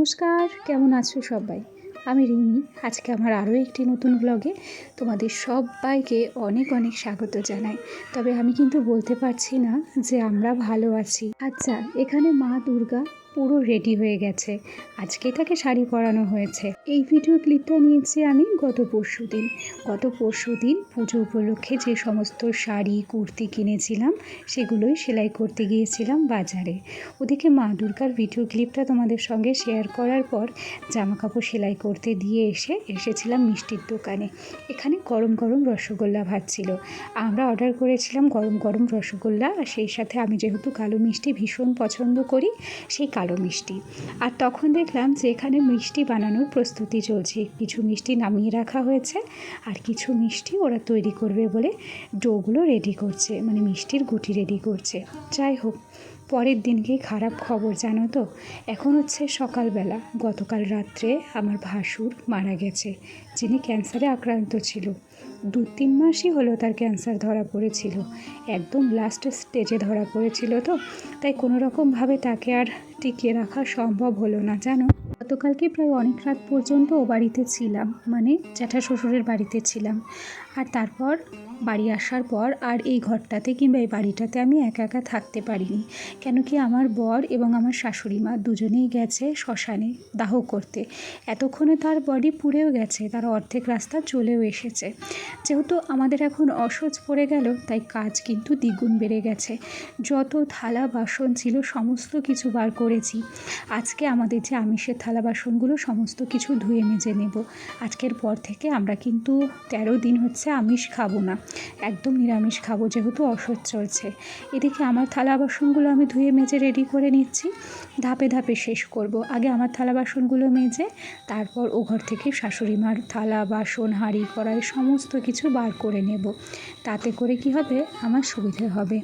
নমস্কার, কেমন আছো সবাই? আমি রিমি, আজকে আমার আরও একটি নতুন ব্লগে তোমাদের সবাইকে অনেক অনেক স্বাগত জানাই। তবে আমি কিন্তু বলতে পারছি না যে আমরা ভালো আছি। আচ্ছা এখানে মা দুর্গা পুরো রেডি হয়ে গেছে। আজকে তাকে শাড়ি পরানো হয়েছে। এই ভিডিও ক্লিপটা নিয়েছি আমি গত পরশু দিন। গত পরশু দিন পুজো উপলক্ষে যে সমস্ত শাড়ি, কুর্তি কিনেছিলাম, সেগুলোই সেলাই করতে গিয়েছিলাম বাজারে। ওদিকে মা দুর্গার ভিডিও ক্লিপটা তোমাদের সঙ্গে শেয়ার করার পর জামা কাপড় সেলাই করতে দিয়ে এসে এসেছিলাম মিষ্টির দোকানে। এখানে গরম গরম রসগোল্লা ভাজছিল আমরা অর্ডার করেছিলাম গরম গরম রসগোল্লা, আর সেই সাথে আমি যেহেতু কালো মিষ্টি ভীষণ পছন্দ করি, সেই কালো মিষ্টি। আর তখন দেখলাম যে এখানে মিষ্টি বানানোর প্রস্তুতি চলছে। কিছু মিষ্টি নামিয়ে রাখা হয়েছে আর কিছু মিষ্টি ওরা তৈরি করবে বলে ডোগুলো রেডি করছে। মানে মিষ্টির গুটি রেডি করছে। যাই হোক পরের দিনকেই খারাপ খবর জানো তো? এখন হচ্ছে সকালবেলা। গতকাল রাত্রে আমার ভাসুর মারা গেছে, যিনি ক্যান্সারে আক্রান্ত ছিল। দু তিন মাসই হলো তার ক্যান্সার ধরা পড়েছিল। একদম লাস্ট স্টেজে ধরা পড়েছিল তো। তাই কোনো রকমভাবে তাকে আর টিকিয়ে রাখা সম্ভব হলো না, জানো? গতকালকে প্রায় অনেক রাত পর্যন্ত ও বাড়িতে ছিলাম মানে জ্যাঠা শ্বশুরের বাড়িতে ছিলাম। আর তারপর বাড়ি আসার পর আর এই ঘরটাতে কিংবা এই বাড়িটাতে আমি একা একা থাকতে পারিনি। কেন কি আমার বর এবং আমার শাশুড়ি মা দুজনেই গেছে শ্মশানে দাহ করতে। এতক্ষণে তার বডি পুড়েও গেছে, তার অর্ধেক রাস্তা চলেও এসেছে। যেহেতু আমাদের এখন অসহ্য পড়ে গেল, তাই কাজ কিন্তু দ্বিগুণ বেড়ে গেছে। যত থালা বাসন ছিল সমস্ত কিছু বার করেছি। আজকে আমাদের যে আমিষের থালা বাসনগুলো সমস্ত কিছু ধুয়ে মেজে নেব। আজকের পর থেকে আমরা কিন্তু তেরো দিন হচ্ছে আমিষ খাব না। একদম নিরামিষ খাব যেহেতু অসহ্য চলছে। এদিকে আমার থালা বাসনগুলো আমি ধুয়ে মেজে রেডি করে নিচ্ছি। ধাপে ধাপে শেষ করব। আগে আমার থালা বাসনগুলো মেজে, তারপর ও ঘর থেকে শাশুড়ি মার থালা, বাসন, হাঁড়ি, কড়াই সমস্ত কিছু বার করে নেব। তাতে করে কি হবে? আমার সুবিধে হবে।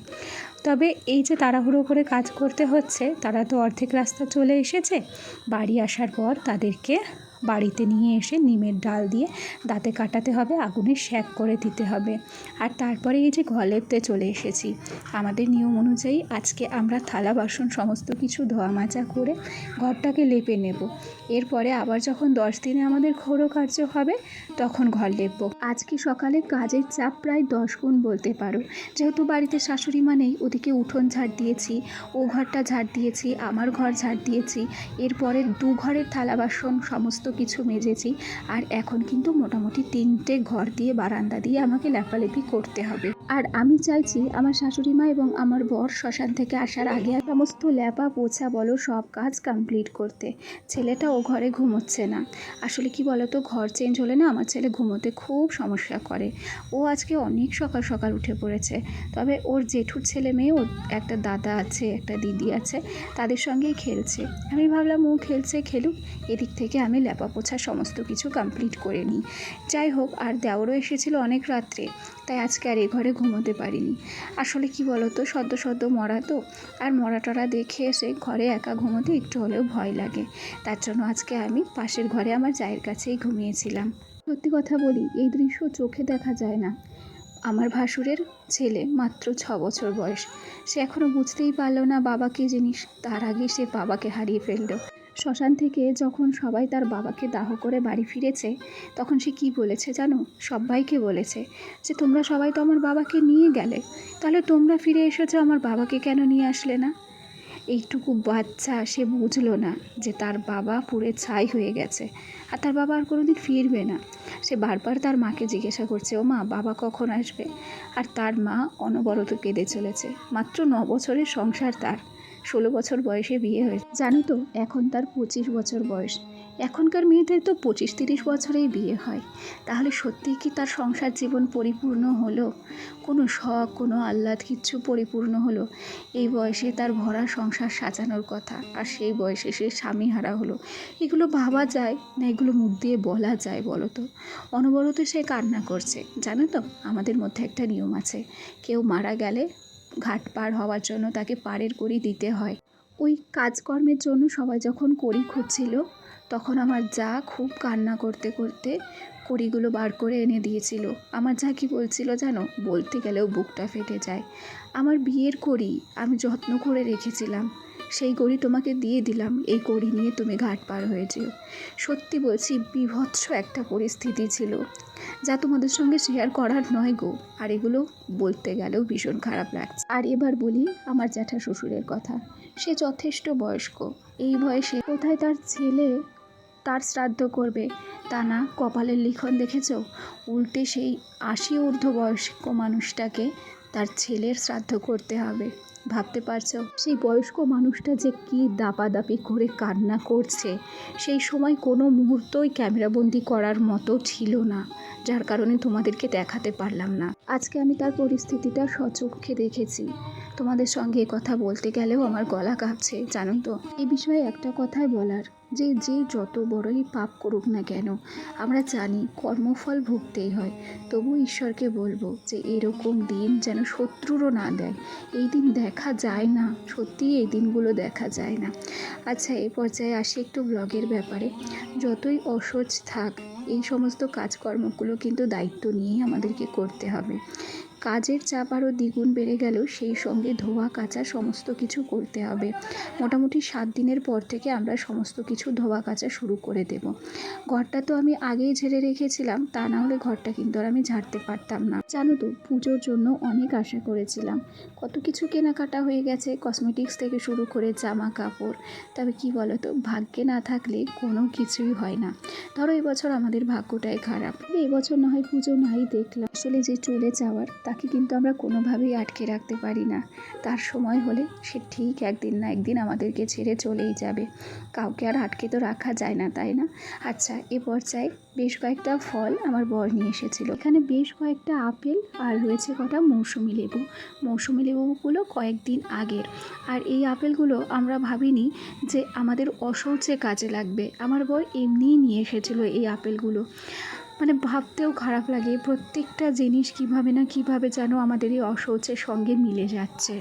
তবে এই যে তাড়াহুড়ো করে কাজ করতে হচ্ছে, তারা তো অর্ধেক রাস্তা চলে এসেছে। বাড়ি আসার পর তাদেরকে বাড়িতে নিয়ে এসে নিমের ডাল দিয়ে দাঁতে কাটাতে হবে, আগুনে শ্যাক করে দিতে হবে। আর তারপরে এই যে ঘর লেপতে চলে এসেছি। আমাদের নিয়ম অনুযায়ী আজকে আমরা থালা, বাসন, সমস্ত কিছু ধোয়া মাজা করে ঘরটাকে লেপে নেব। এরপরে আবার যখন দশ দিনে আমাদের ঘোরো কার্য হবে, তখন ঘর লেপব। আজকে সকালে কাজের চাপ প্রায় দশ গুণ বলতে পারো। যেহেতু বাড়িতে শাশুড়ি মা নেই, ওদিকে উঠোন ঝাড় দিয়েছি, ও ঘরটা ঝাড় দিয়েছি, আমার ঘর ঝাড় দিয়েছি এরপরে দু ঘরের থালা, বাসন, সমস্ত কিছু মেজেছি। আর এখন কিন্তু মোটামুটি তিনটে ঘর দিয়ে বারান্দা দিয়ে আমাকে লেপালেপি করতে হবে। আর আমি চাইছি আমার শাশুড়ি মা এবং আমার বর শ্মশান থেকে আসার আগে সমস্ত ল্যাপা পোছা বলো সব কাজ কমপ্লিট করতে। ছেলেটা ও ঘরে ঘুমোচ্ছে না। আসলে কি বলতো, ঘর চেঞ্জ হলে না আমার ছেলে ঘুমোতে খুব সমস্যা করে। ও আজকে অনেক সকাল সকাল উঠে পড়েছে। তবে ওর জেঠুর ছেলে মেয়ে, ওর একটা দাদা আছে, একটা দিদি আছে, তাদের সঙ্গেই খেলছে। আমি ভাবলাম ও খেলছে, খেলুক। এদিক থেকে আমি ল্যাপা পোছা সমস্ত কিছু কমপ্লিট করে নিই। যাই হোক, আর দেওরও এসেছিল অনেক রাত্রে। তাই আজকে আর এ ঘরে ঘুমোতে পারিনি। আসলে কি বলতো, সদ্য সদ্য মরা তো। আর মরা টরা দেখে এসে ঘরে একা ঘুমোতে একটু হলেও ভয় লাগে। তার জন্য আজকে আমি পাশের ঘরে আমার জায়ের কাছেই ঘুমিয়েছিলাম। সত্যি কথা বলি, এই দৃশ্য চোখে দেখা যায় না। আমার ভাসুরের ছেলে মাত্র ছ বছর বয়স। সে এখনও বুঝতেই পারল না বাবা কী জিনিস। তার আগে সে বাবাকে হারিয়ে ফেলল। শ্মশান থেকে যখন সবাই তার বাবাকে দাহ করে বাড়ি ফিরেছে, তখন সে কি বলেছে জানো? সবাইকে বলেছে যে, তোমরা সবাই তো আমার বাবাকে নিয়ে গেলে। তাহলে তোমরা ফিরে এসেছ, আমার বাবাকে কেন নিয়ে আসলে না? এইটুকু বাচ্চা সে বুঝলো না যে, তার বাবা পুড়ে ছাই হয়ে গেছে আর তার বাবা আর কোনোদিন ফিরবে না। সে বারবার তার মাকে জিজ্ঞাসা করছে, ও মা, বাবা কখন আসবে? আর তার মা অনবরত কেঁদে চলেছে। মাত্র ন বছরের সংসার তার। ষোলো বছর বয়সে বিয়ে হয়েছে। জানো তো, এখন তার পঁচিশ বছর বয়স। এখনকার মেয়েদের তো পঁচিশ তিরিশ বছরেই বিয়ে হয়। তাহলে সত্যিই কি তার সংসার জীবন পরিপূর্ণ হলো? কোনো শখ, কোনো আহ্লাদ কিচ্ছু পরিপূর্ণ হলো? এই বয়সে তার ভরা সংসার সাজানোর কথা, আর সেই বয়সে সে স্বামী হারা হলো। এগুলো ভাবা যায় না, এগুলো মুখ দিয়ে বলা যায় বলো তো। অনবরত সে কান্না করছে। জানো তো, আমাদের মধ্যে একটা নিয়ম আছে, কেউ মারা গেলে ঘাট পার হওয়ার জন্য তাকে পারের করি দিতে হয়। ওই কাজকর্মের জন্য সবাই যখন করি খুঁজছিল, তখন আমার যা খুব কান্না করতে করতে কড়িগুলো বার করে এনে দিয়েছিল। আমার যা কি বলছিল জানো? বলতে গেলেও বুকটা ফেটে যায়। আমার বিয়ের কড়ি আমি যত্ন করে রেখেছিলাম। সেই গড়ি তোমাকে দিয়ে দিলাম। এই গড়ি নিয়ে তুমি ঘাট পার হয়ে যেও। সত্যি বলছি, বিভৎস একটা পরিস্থিতি ছিল, যা তোমাদের সঙ্গে শেয়ার করার নয় গো। আর এগুলো বলতে গেলেও ভীষণ খারাপ লাগছে। আর এবার বলি আমার জ্যাঠা শ্বশুরের কথা। সে যথেষ্ট বয়স্ক। এই বয়সে কোথায় তার ছেলে তার শ্রাদ্ধ করবে? তা না, কপালের লিখন দেখেছ? উল্টে সেই আশি ঊর্ধ্ব বয়স্ক মানুষটাকে তার ছেলের শ্রাদ্ধ করতে হবে। ভাবতে পারছ? সেই বয়স্ক মানুষটা যে কী দাপাদাপি করে কান্না করছে, সেই সময় কোনো মুহূর্তই ক্যামেরাবন্দি করার মতো ছিল না, যার কারণে তোমাদেরকে দেখাতে পারলাম না। আজকে আমি তার পরিস্থিতিটা সচক্ষে দেখেছি। তোমাদের সঙ্গে কথা বলতে গেলেও আমার গলা কাঁপছে, জানো তো? এই বিষয়ে একটা কথাই বলার, যে যে যত বড়ই পাপ করুক না কেন, আমরা জানি কর্মফল ভুগতেই হয়। তবু ঈশ্বরকে বলব যে এরকম দিন যেন শত্রুরও না দেয়। এই দিন দেখা যায় না। সত্যিই এই দিনগুলো দেখা যায় না। আচ্ছা এই পর্যায়ে আসি একটু ব্লগের ব্যাপারে। যতই অসহজ থাক, এই সমস্ত কাজকর্মগুলো কিন্তু দায়িত্ব নিয়েই আমাদেরকে করতে হবে। কাজের চাপ আরও দ্বিগুণ বেড়ে গেল সেই সঙ্গে ধোয়া, কাচা সমস্ত কিছু করতে হবে। মোটামুটি সাত দিনের পর থেকে আমরা সমস্ত কিছু ধোয়া, কাচা শুরু করে দেব। ঘরটা তো আমি আগেই ঝেড়ে রেখেছিলাম, তা না হলে ঘরটা কিন্তু আর আমি ঝাড়তে পারতাম না। জানো তো, পুজোর জন্য অনেক আশা করেছিলাম। কত কিছু কেনাকাটা হয়ে গেছে কসমেটিক্স থেকে শুরু করে জামা কাপড়। তবে কি বলো তো ভাগ্যে না থাকলে কোনো কিছুই হয় না। ধরো এবছর আমাদের ভাগ্যটাই খারাপ। এবছর না হয় পুজো নাই দেখলাম। আসলে যে চলে যাওয়ার, তাকে কিন্তু আমরা কোনোভাবেই আটকে রাখতে পারি না। তার সময় হলে সে ঠিক একদিন না একদিন আমাদেরকে ছেড়ে চলেই যাবে। কাউকে আর আটকে তো রাখা যায় না, তাই না? আচ্ছা এ পর্যায়ে বেশ কয়েকটা ফল আমার বর নিয়ে এসেছিল। এখানে বেশ কয়েকটা আপেল আর রয়েছে কটা মৌসুমি লেবু। মৌসুমি লেবুগুলো কয়েকদিন আগের। আর এই আপেলগুলো আমরা ভাবিনি যে আমাদের অসৌচে কাজে লাগবে। আমার বর এমনিই নিয়ে এসেছিল এই আপেলগুলো। মানে ভাবতেও খারাপ লাগে প্রত্যেকটা জিনিস কীভাবে না কীভাবে যেন আমাদের এই অসৌচের সঙ্গে মিলে যাচ্ছে।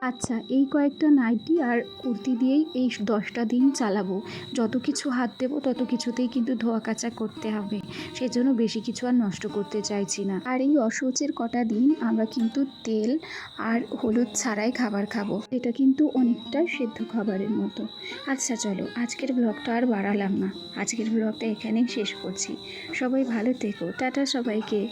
আচ্ছা এই কয়েকটা নাইটি আর কুর্তি দিয়েই এই দশটা দিন চালাবো। যত কিছু হাত দেবো, তত কিছুতেই কিন্তু ধোয়া কাচা করতে হবে। সেজন্য বেশি কিছু আর নষ্ট করতে চাইছি না। আর এই অসহজের কটা দিন আমরা কিন্তু তেল আর হলুদ ছাড়াই খাবার খাব। এটা কিন্তু অনেকটা সেদ্ধ খাবারের মতো। আচ্ছা চলো, আজকের ব্লগটা আর বাড়ালাম না। আজকের ব্লগটা এখানেই শেষ করছি। সবাই ভালো থেকো। টাটা সবাইকে।